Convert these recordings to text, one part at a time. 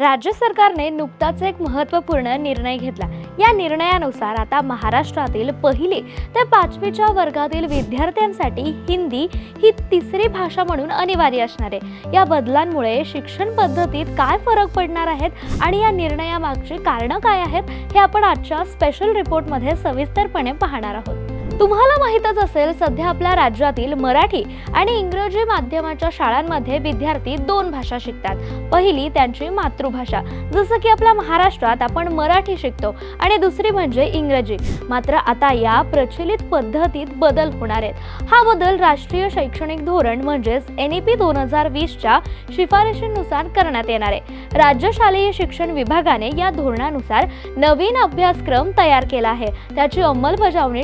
राज्य सरकारने नुकताच एक महत्त्वपूर्ण निर्णय घेतला. या निर्णयानुसार आता महाराष्ट्रातील पहिले तर पाचवीच्या वर्गातील विद्यार्थ्यांसाठी हिंदी ही तिसरी भाषा म्हणून अनिवार्य असणार आहे. या बदलांमुळे शिक्षण पद्धतीत काय फरक पडणार आहेत आणि या निर्णयामागची कारणं काय आहेत हे आपण आजच्या स्पेशल रिपोर्टमध्ये सविस्तरपणे पाहणार आहोत. तुम्हाला माहीतच असेल सध्या आपल्या राज्यातील मराठी आणि इंग्रजी माध्यमाच्या शाळांमध्ये विद्यार्थी दोन भाषा शिकतात. पहिली त्यांची मातृभाषा. जसं की आपल्या महाराष्ट्रात आपण मराठी शिकतो आणि दुसरी म्हणजे इंग्रजी. मात्र आता या प्रचलित पद्धतीत बदल होणार आहेत. हा बदल राष्ट्रीय शैक्षणिक धोरण म्हणजेच एन ई पी दोन हजार वीसच्या शिफारशींनुसार करण्यात येणार आहे. राज्य शालेय शिक्षण विभागाने या धोरणानुसार नवीन अभ्यासक्रम तयार केला आहे. त्याची अंमलबजावणी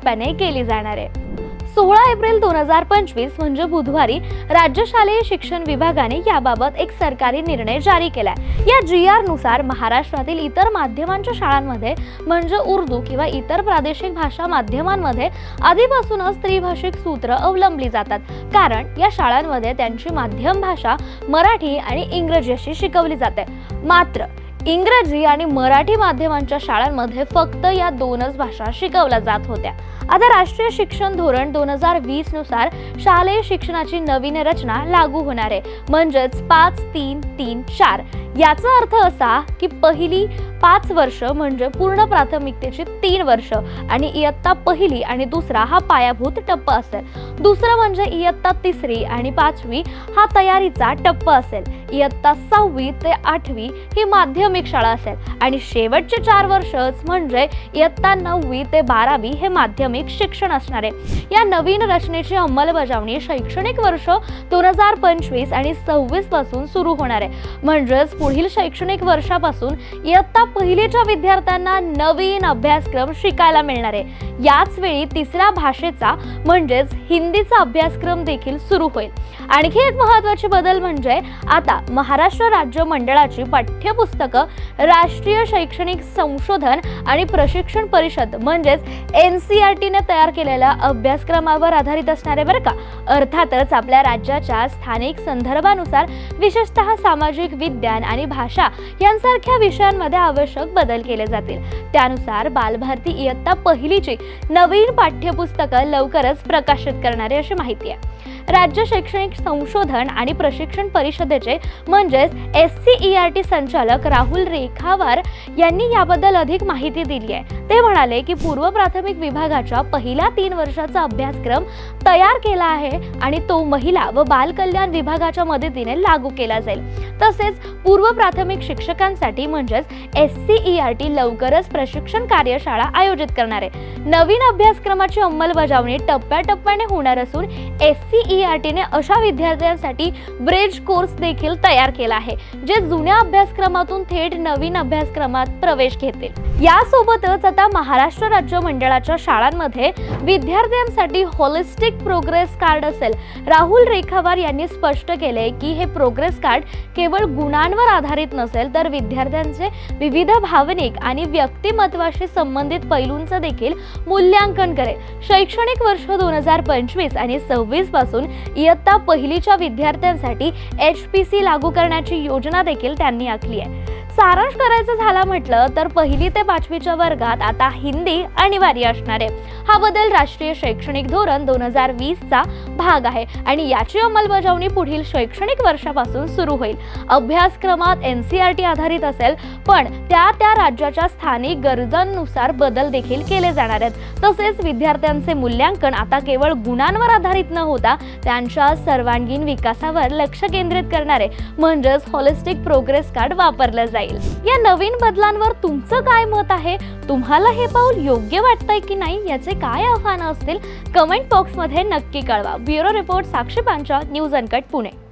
टप्प्याने केली जाणार आहे. सोळा एप्रिल दोन हजार पंचवीस म्हणजे बुधवारी राज्य शालेय शिक्षण विभागाने याबाबत एक सरकारी निर्णय जारी केलाय. या जी आरनुसार महाराष्ट्रातील इतर माध्यमांच्या शाळांमध्ये म्हणजे उर्दू किंवा इतर प्रादेशिक भाषा माध्यमांमध्ये आधीपासूनच त्रिभाषिक सूत्र अवलंबली जातात. कारण या शाळांमध्ये त्यांची माध्यम भाषा मराठी आणि इंग्रजी अशी शिकवली जाते. मात्र इंग्रजी आणि मराठी माध्यमांच्या शाळांमध्ये फक्त या दोनच भाषा शिकवल्या जात होत्या. आता राष्ट्रीय शिक्षण धोरण दोन हजार वीसनुसार शालेय शिक्षणाची नवीन रचना लागू होणार आहे. म्हणजेच पाच तीन तीन चार. याचा अर्थ असा की पहिली पाच वर्ष म्हणजे पूर्ण प्राथमिकतेची तीन वर्ष. आणि इयत्ता पहिली आणि दुसरा हा पायाभूत टप्पा असेल. दुसरं म्हणजे इयत्ता तिसरी आणि पाचवी हा तयारीचा टप्पा असेल. इयत्ता सहावी ते आठवी ही माध्यमिक शाळा असेल. आणि शेवटचे चार वर्षच म्हणजे इयत्ता नववी ते बारावी हे माध्यमिक शिक्षण असणार आहे. या नवीन रचनेची अंमलबजावणी शैक्षणिक वर्ष दोन हजार पंचवीस आणि सव्वीसपासून सुरू होणार आहे. म्हणजेच पुढील शैक्षणिक वर्षापासून इयत्ता पहिलीच्या विद्यार्थ्यांना नवीन अभ्यासक्रम शिकायला मिळणार आहे. याच वेळी तिसऱ्या भाषेचा म्हणजेच हिंदीचा अभ्यासक्रम देखील सुरू होईल. आणखी एक महत्त्वाचे बदल म्हणजे आता महाराष्ट्र राज्य मंडळाची पाठ्यपुस्तकं राष्ट्रीय शैक्षणिक संशोधन आणि प्रशिक्षण परिषद म्हणजेच एन सी आर टीने तयार केलेल्या अभ्यासक्रमावर आधारित असणार आहे बरं का? अर्थातच आपल्या राज्याच्या स्थानिक संदर्भानुसार विशेषतः सामाजिक विज्ञान आणि भाषा यांसारख्या विषयांमध्ये आवश्यक बदल केले जातील. त्यानुसार बालभारती इयत्ता पहिलीची नवीन पाठ्यपुस्तकं लवकरच प्रकाशित करणारे अशी माहिती आहे. राज्य शैक्षणिक संशोधन आणि प्रशिक्षण परिषदेचे म्हणजेच S C E R T संचालक राहुल रेखावार यांनी याबद्दल अधिक माहिती दिली आहे. ते म्हणाले की पूर्व प्राथमिक विभागाच्या पहिल्या तीन वर्षाचा अभ्यासक्रम तयार केला आहे आणि तो महिला व बालकल्याण विभागाच्या मदतीने लागू केला जाईल. तसेच पूर्व प्राथमिक शिक्षकांसाठी म्हणजेच S S C E R T लवकरच प्रशिक्षण कार्यशाळा आयोजित करणार आहे. नवीन अभ्यासक्रमाची अंमलबजावणी टप्प्याटप्प्याने होणार असून एस सी ई आर टीने अशा विद्यार्थ्यांसाठी ब्रेज कोर्स देखील तयार केला आहे जे जुन्या अभ्यासक्रमातून थेट नवीन अभ्यासक्रमात प्रवेश घेतील. यासोबतच आता महाराष्ट्र राज्य मंडळाच्या शाळांमध्ये विद्यार्थ्यांसाठी होलिस्टिक प्रोग्रेस कार्ड असेल. राहुल रेखावार यांनी स्पष्ट केले की हे प्रोग्रेस कार्ड केवळ गुणांवर आधारित नसेल तर विद्यार्थ्यांचे विविध भावनिक आणि व्यक्तिमत्वाशी संबंधित पैलूंचं देखील मूल्यांकन करेल. शैक्षणिक वर्ष दोन हजार पंचवीस आणि सव्वीसपासून इयत्ता पहिलीच्या विद्यार्थ्यांसाठी एच पी सी लागू करण्याची योजना देखील त्यांनी आखली आहे. सारांश करायचं झाला म्हटलं तर पहिली ते पाचवीच्या वर्गात आता हिंदी अनिवार्य असणार आहे. हा बदल राष्ट्रीय शैक्षणिक धोरण दोन हजार वीसचा भाग आहे आणि याची अंमलबजावणी पुढील शैक्षणिक वर्षापासून सुरू होईल. अभ्यासक्रमात एन सी आर टी आधारित असेल पण त्या त्या राज्याच्या स्थानिक गरजांनुसार बदल देखील केले जाणार आहेत. तसेच विद्यार्थ्यांचे मूल्यांकन आता केवळ गुणांवर आधारित न होता त्यांच्या सर्वांगीण विकासावर लक्ष केंद्रित करणारे म्हणजेच हॉलिस्टिक प्रोग्रेस कार्ड वापरलं जाईल. जाईल. या नवीन बदलांवर तुमचं काय मत आहे? तुम्हाला हे पाऊल योग्य वाटतंय की नाही याचे काय आव्हानं असतील? कमेंट बॉक्समध्ये नक्की कळवा. Bureau report Sakshi पांचा news uncut Pune.